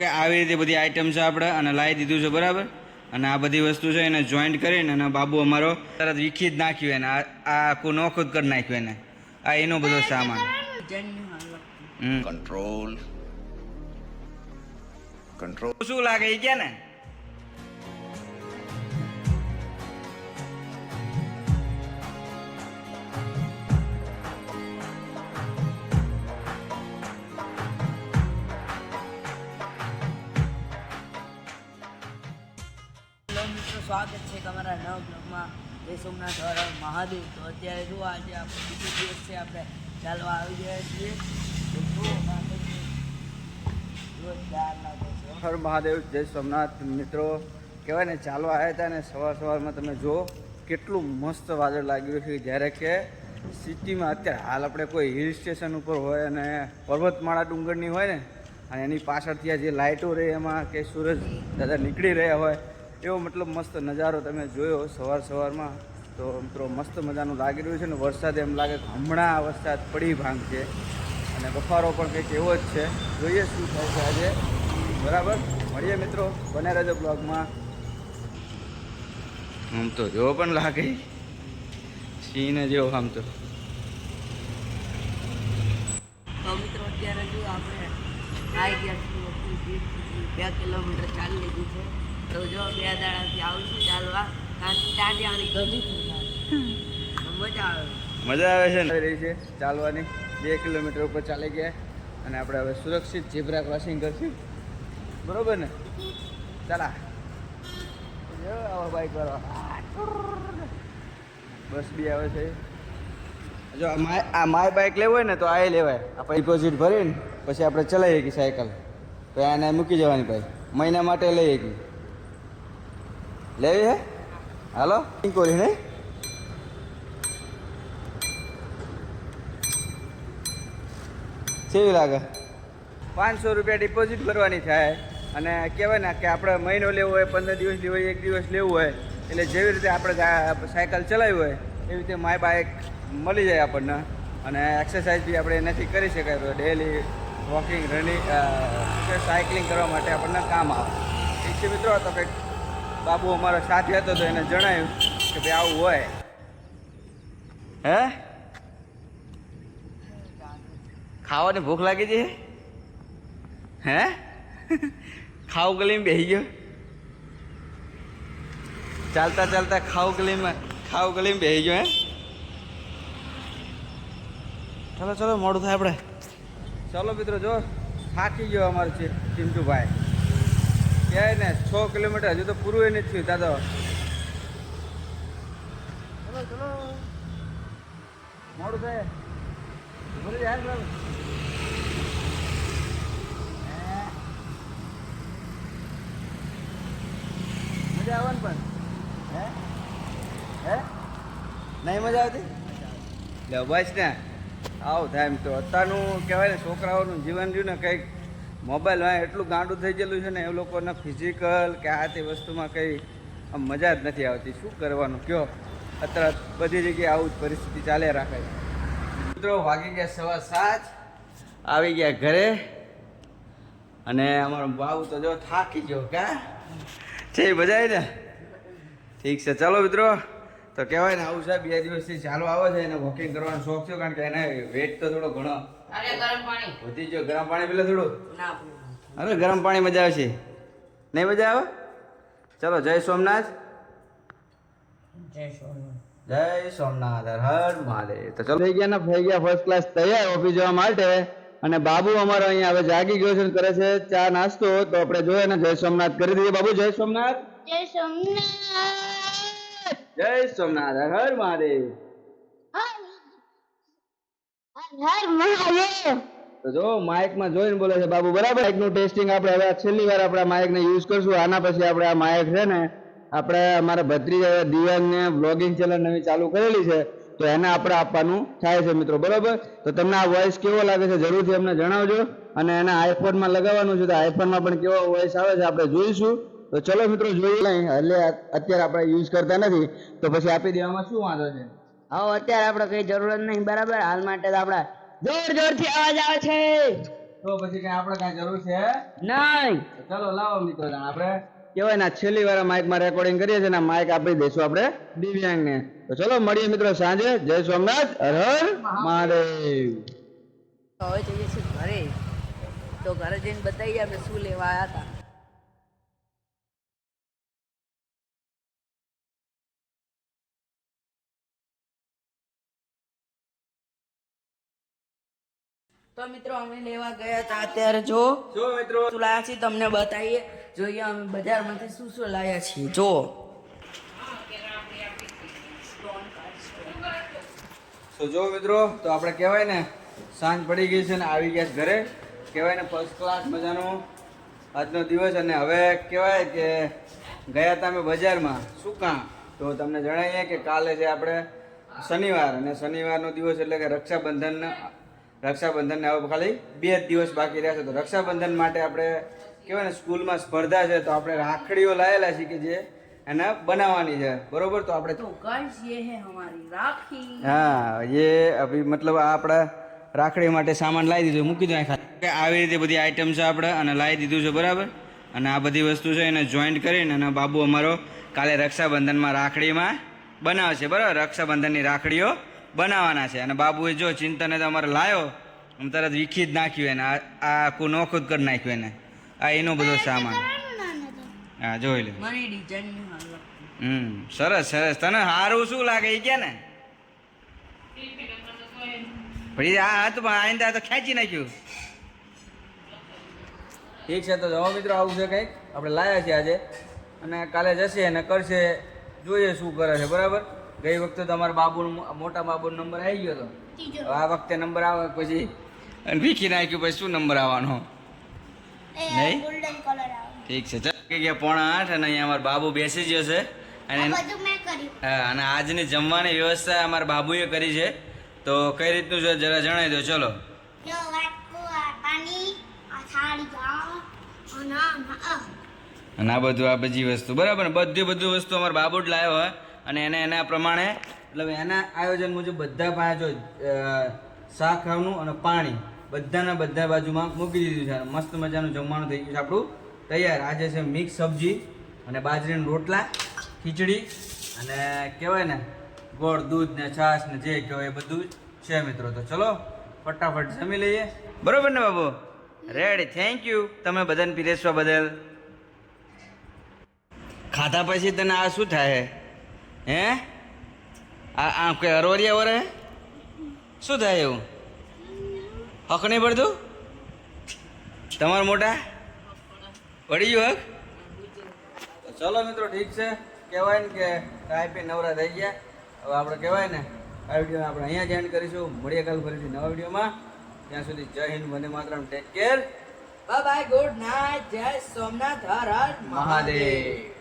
કે આવી રીતે બધી આઈટમ છે આપણે અને લાવી દીધું છે બરાબર? અને આ બધી વસ્તુ છે એને જોઈન્ટ કરીને અને બાબુ અમારો તરત વીખી જ નાખ્યું એને. આ આ આખું નોખું કરી નાખ્યું એને. આ એનો બધો સામાન. Control control. શું લાગે એ કે ને? હેલો મિત્રો, સ્વાગત છે તમારા નવ બ્લોગમાં. જય સોમનાથ, હર મહાદેવ. તો અત્યારે જો આજે આપણે બીજો દિવસ છે, આપણે ચાલવા આવી ગયા છીએ. હર મહાદેવ, જય સોમનાથ. મિત્રો કહેવાય ને, ચાલવા આવ્યા હતા ને, સવાર સવારમાં તમે જો કેટલું મસ્ત વાદળ લાગ્યું છે. જ્યારે કે સિટીમાં અત્યારે હાલ આપણે કોઈ હિલ સ્ટેશન ઉપર હોય અને પર્વતમાળા ડુંગરની હોય ને, અને એની પાછળથી આ જે લાઇટો રહે, એમાં કે સૂરજ દાદા નીકળી રહ્યા હોય એવો મતલબ મસ્ત નજારો તમે જોયો સવાર સવારમાં. તો મિત્રો મસ્ત મજાનું લાગી રહ્યું છે ને વરસાદ એમ લાગે કે હમણાં વરસાદ પડી ભાંગ છે. અને બફારો પણ કંઈક એવો જ છે. જોઈએ શું થાય છે આજે. બરાબર? મળીએ મિત્રો બને રહેજો બ્લોગમાં. આમ તો જેવો પણ લાગે. સિંહને જેવો આમ તો. અત્યારે જો આપણે આવી ગયા છીએ, બે કિલોમીટર ચાલી લીધું છે. તો જો બે દાડાથી આવીશું ચાલવા કારણ કે ત્યાં મજા આવે. મજા આવે છે ને? આવી રહી છે ચાલવાની. બે કિલોમીટર ઉપર ચાલી ગયા અને આપણે હવે સુરક્ષિત ઝીબ્રા ક્રોસિંગ કરશું. બરોબર ને? ચાલા આવો બાઈક વાળો. બસ બી આવે છે. જો આ માય આ માય બાઈક લેવું હોય ને તો આ લેવાય. આપણે ડિપોઝિટ ભરીને પછી આપણે ચલાવીએ કે સાયકલ. તો એને મૂકી જવાની ભાઈ. મહિના માટે લઈએ કે લેવી હે? હાલો કોરી નહીં કેવી લાગે? પાંચસો રૂપિયા ડિપોઝિટ ભરવાની થાય. અને કહેવાય ને કે આપણે મહિનો લેવો હોય, પંદર દિવસ લેવો હોય, એક દિવસ લેવું હોય, એટલે જેવી રીતે આપણે સાયકલ ચલાવી હોય, એવી રીતે માય બાઇક મળી જાય આપણને. અને એક્સરસાઇઝ બી આપણે એનાથી કરી શકાય. તો ડેલી વોકિંગ રનિંગ સાયકલિંગ કરવા માટે આપણને કામ આવે. ઠીક છે મિત્રો તો કંઈક બાબુ અમારો સાથે હતો તો એને જણાવ્યું કે ભાઈ આવું હોય. હે? ખાવાની ભૂખ લાગી છે? હે? ખાવ ગલીમાં બેસી ગયો? ચાલતા ચાલતા ખાવ ગલીમાં ખાવ ગલીમાં બેસી ગયો હે? ચલો ચલો મોડું થાય આપણે. ચલો મિત્રો જો થાકી ગયો અમારો છે ચિંટુભાઈ. ક્યાંય ને છ કિલોમીટર હજુ તો પૂરું એ નથી થયું દાદો. ચલો ચલો. મોડું થાય. બોલે યાર મજા આવે ને પણ? હે? હે? નહીં મજા આવતી? લે બસ ને. આવું થાય એમ તો. અત્યારનું કહેવાય ને છોકરાઓનું જીવન રહ્યું ને કંઈક મોબાઈલમાં એટલું ગાંડું થઈ ગયેલું છે ને, એ લોકોને ફિઝિકલ કે આ તે વસ્તુમાં કંઈ આમ મજા જ નથી આવતી. શું કરવાનું? કયો? અત્યારે બધી જગ્યાએ આવું જ પરિસ્થિતિ ચાલે રાખે છે. મિત્રો, વાગી ગયા સવા સાત, આવી ગયા ઘરે. અને અમારો ભાવ તો જો થાકી ગયો કા? છે બજાય ને? ઠીક છે. ચાલો મિત્રો. તો કહેવાય ને આવું સાહેબ બે દિવસથી ચાલુ આવે છે એને વોકિંગ કરવાનો શોખ થયો કારણ કે એને વેટ તો થોડો ઘણો અરે ગરમ પાણી. વધી ગયો. ગરમ પાણી પીલે થોડું? ના અરે ગરમ પાણી મજા આવશે. નહીં મજા આવે? ચલો જય સોમનાથ. જય સોમનાથ. જય સોમનાથ હર હર મહાદેવ. તો ચલો. થઈ ગયા ને થઈ ગયા ફર્સ્ટ ક્લાસ તૈયાર ઓફિસ જવા માટે. અને બાબુ અમારો અહીંયા હવે જાગી ગયો છે ને કરે છે ચા નાસ્તો. તો આપણે જોઈએ ને જય સોમનાથ કરી દઈએ. બાબુ જય સોમનાથ. જય સોમનાથ. જય સોમનાથ હર મહાદેવ. હર મહાદેવ. તો જો માઇકમાં જોઈને બોલે છે બાબુ બરાબર? માઇકનું ટેસ્ટિંગ આપણે હવે છેલ્લી વાર આપણે માઇક ને યુઝ કરશું. આના પછી આપણે આ માઇક છે ને આપણે અમારા ભત્રીજા દિવ્યાંગને બ્લોગિંગ ચેનલ નવી ચાલુ કરેલી છે તો એને આપણે આપવાનું થાય છે મિત્રો બરાબર? તો તમને આ વોઇસ કેવો લાગે છે જરૂરથી અમને જણાવજો અને એને આઈફોનમાં લગાવવાનું છે તો આઈફોનમાં પણ કેવો વોઇસ આવે છે આપણે જોઈશું. તો ચલો મિત્રો જોઈએ એટલે અત્યારે આપણે યુઝ કરતા નથી. તો પછી આપી દેવામાં શું વાંધો છે? હા અત્યારે આપણે કઈ જરૂરત નહીં બરાબર? હાલ માટે તો આપણે જોર જોરથી અવાજ આવે છે. તો પછી કઈ આપણે કઈ જરૂર છે? નહીં. ચલો ચાલો લાવો મિત્રો આપણે. કહેવાય ને છેલ્લી વાર માઇકમાં રેકોર્ડિંગ કરીએ છીએ ને માઇક આપી દઈશું આપણે દિવ્યાંગને. તો ચલો મળીએ મિત્રો સાંજે. જય સોમનાથ. હર હર મહાદેવ. હવે જઈએ છીએ ઘરે. તો ઘરે જઈને બતાવીએ અમે શું લેવા આવ્યા હતા. તો મિત્રો અમે લેવા ગયા હતા અત્યારે જો. જો મિત્રો. શું લાયા છીએ તમને બતાવીએ. જોઈએ અમે બજારમાંથી શું શું લાયા છીએ. જો. તો જો મિત્રો તો આપણે કહેવાય ને સાંજ પડી ગઈ છે ને આવી ગયા ઘરે. કહેવાય ને ફર્સ્ટ ક્લાસ મજાનો આજનો દિવસ અને હવે કહેવાય કે ગયા હતા અમે બજારમાં. શું કામ? તો તમને જણાવીએ કે કાલે છે આપણે શનિવાર અને શનિવારનો દિવસ એટલે કે રક્ષાબંધન રક્ષાબંધનને હવે ખાલી બે જ દિવસ બાકી રહ્યા છે તો રક્ષાબંધન માટે આપણે કહેવાય ને સ્કૂલમાં સ્પર્ધા છે તો આપણે રાખડીઓ લાવેલા છીએ કે જે એને બનાવવાની છે. બરોબર? તો આપણે તો હા એ અભી મતલબ આપણે રાખડી માટે સામાન લાવી દીધું. મૂકી દો ખાલી આવી રીતે બધી આઈટમ છે આપણે અને લાવી દીધું છે બરાબર? અને આ બધી વસ્તુ છે એને જોઈન્ટ કરીને અને બાબુ અમારો કાલે રક્ષાબંધનમાં રાખડીમાં બનાવશે. બરાબર? રક્ષાબંધનની રાખડીઓ બનાવવાના છે. અને બાબુએ જો ચિંતને તો અમારે લાવ્યો આમ તરત વીખી જ નાખ્યું એને. આ આ આખું નોખું જ કરી નાખ્યું એને. આ એનો બધો સામાન. હા જોઈ લે. હમ સરસ સરસ. તને સારું શું લાગે એ કે ને? પછી આ હાથમાં આઈંદા તો ખેંચી નાખ્યું. ઠીક છે તો જવા મિત્રો આવું છે કંઈક. આપણે લાયા છીએ આજે. અને કાલે જશે અને કરશે. જોઈએ શું કરે છે બરાબર? ગઈ વખતે તમારા બાબુ મોટા બાબુનો નંબર આવી ગયો હતો આ વખતે નંબર આવે પછી અને વીખી નાખ્યું પછી શું નંબર આવવાનો? નહીં? ઠીક છે ચાલ. કે ગયા પોણા આઠ અને અહીંયા અમારો બાબુ બેસી ગયો છે. અને અને આજની જમવાની વ્યવસ્થા અમારા બાબુએ કરી છે. તો કઈ રીતનું છે જરા જણાવી દો ચલો. અને આ બધું આ બધી વસ્તુ. બરાબર ને? બધી બધું વસ્તુ અમારા બાબુ જ લાવ્યો હોય. અને એને એના પ્રમાણે મતલબ એના આયોજન મુજબ બધા પાસે જો ખાવાનું અને પાણી બધાના બધા બાજુમાં મૂકી દીધું છે. મસ્ત મજાનું જમવાનું થઈ ગયું છે આપણું તૈયાર. આજે છે મિક્સ સબ્જી અને બાજરીના રોટલા, ખીચડી અને કહેવાય ને ગોળ, દૂધ ને છાશ ને જે કહેવાય બધું છે મિત્રો. તો ચલો, ફટાફટ જમી લઈએ. બરોબર ને બાબુ? રેડી થેન્ક યુ તમે બધાને પીરેસવા બદલ. ખાધા પછી તને આ શું થાય? હે? આ આ કોઈ અરવરિયા વરે? શું થાય એવું? હક નહીં પડતું? તમારા મોટા? પડી ગયું હક? ચલો મિત્રો ઠીક છે. કહેવાય ને કે ખાઈ પી નવરા થઈ ગયા. હવે આપણે કહેવાય ને આ વીડિયો આપણે અહીંયા જ એન્ડ કરીશું. મળીએ કાલ ફરીથી નવા વિડીયોમાં. ત્યાં સુધી જય હિન્દ Vande Mataram. Take care bye bye good night જય સોમનાથ હર હર મહાદેવ.